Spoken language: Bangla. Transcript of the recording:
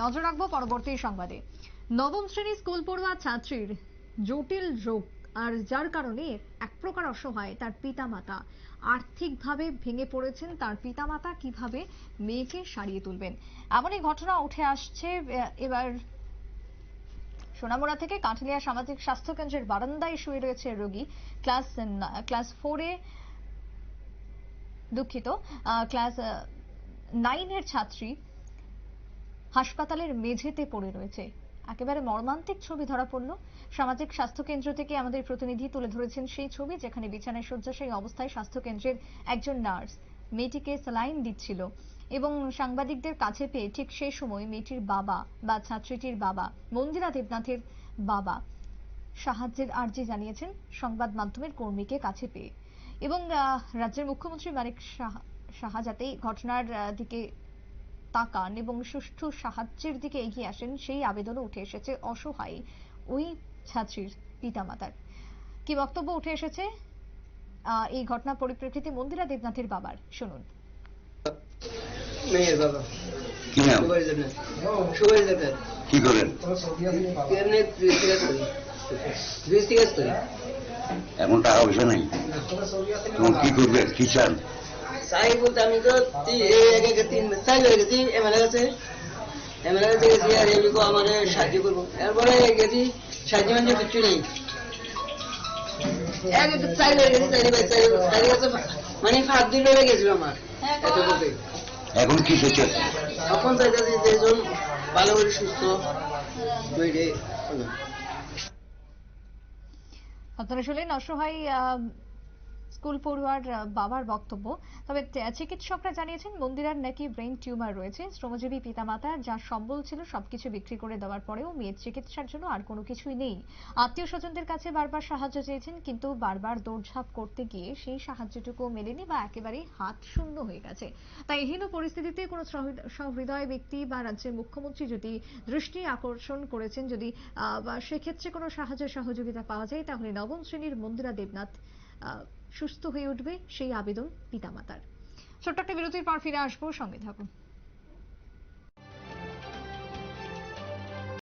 নজর রাখব পরবর্তী সংবাদে। নবম শ্রেণি স্কুল পড়ুয়া ছাত্রীর জটিল রোগ, আর যার কারণে এক প্রকার অসহায় তার পিতামাতা। আর্থিকভাবে ভেঙে পড়েছেন তার পিতামাতা, কীভাবে মেয়েকে সারিয়ে তুলবেন? এমনই ঘটনা উঠে আসছে এবার সোনামুড়া থেকে কাঁঠালিয়া সামাজিক স্বাস্থ্য কেন্দ্রের বারান্দায় শুয়ে রয়েছে রোগী। ক্লাস ক্লাস ফোরে দুঃখিত ক্লাস নাইনের ছাত্রী হাসপাতালের মেঝেতে পড়ে রয়েছে। একেবারে মর্মান্তিক ছবি ধরা পড়ল। সামাজিক স্বাস্থ্য কেন্দ্র থেকে আমাদের প্রতিনিধি তুলে ধরেছেন সেই ছবি যেখানে বিছানায় শয্যাশায়ী অবস্থায় স্বাস্থ্য কেন্দ্রের একজন নার্স মেয়েটিকে স্যালাইন দিচ্ছিল এবং সাংবাদিকদের কাছে পেয়ে ঠিক সেই সময় মেয়েটির বাবা বা ছাত্রীটির বাবা, মন্দিরা দেবনাথের বাবা সাহায্যের আর্জি জানিয়েছেন সংবাদ মাধ্যমের কর্মীকে কাছে পেয়ে। এবং রাজ্যের মুখ্যমন্ত্রী মানিক সাহা- সাহা যাতে ঘটনার দিকে তাকান এবং সুষ্ঠু সাহায্যের দিকে এগিয়ে আসেন সেই আবেদনও উঠে এসেছে অসহায় ওই ছাত্রীর পিতামাতার। কি বক্তব্য উঠে এসেছে? এই ঘটনার পরিপ্রেক্ষিতে মন্দিরা দেবনাথের বাবার শুনুন। মেয়ের বাবা কি নাম? সুপারি দেবেন কি করেন? এমনি টাকা পয়সা নেই। কি করবে? কি চান? সাই বলতে আমি তো তিন সাই হয়ে গেছি এমএলএ কাছে এমএলএ কাছে গেছি আর আমার সাহায্য করব এরপরে গেছি সাহায্য মানে কিচ্ছু নেই মানে ফাঁক দিন হয়ে গেছিল আমার এখন কি চেয়েছে তখন চাইতেছি যে ভালো করে সুস্থ হলো। আপনারা শুনলেন অসহায় আহ, স্কুল পড়ুয়ার বাবার বক্তব্য। তবে চিকিৎসকরা জানিয়েছেন, মন্দিরার নাকি ব্রেন টিউমার রয়েছে। শ্রমজীবী পিতামাতা, যা সম্বল ছিল, সবকিছু বিক্রি করে দেওয়ার পরেও মেয়ের চিকিৎসার জন্য আর কোনো কিছুই নেই। আত্মীয় স্বজনদের কাছে বারবার সাহায্য চেয়েছেন, কিন্তু বারবার দৌড়ঝাঁপ করতে গিয়ে সেই সাহায্যটুকু মেলেনি বা একেবারেই হাত শূন্য হয়ে গেছে। তাই এহেন পরিস্থিতিতে কোনো সহৃদয় ব্যক্তি বা রাজ্যের মুখ্যমন্ত্রী যদি দৃষ্টি আকর্ষণ করেছেন, যদি সেক্ষেত্রে কোনো সাহায্য সহযোগিতা পাওয়া যায়, তাহলে নবম শ্রেণির মন্দিরা দেবনাথ সুস্থ হয়ে উঠবে সেই আবেদন পিতামাতার। ছোট্ট একটা বিরতির পর ফিরে আসব সঙ্গে থাকুন।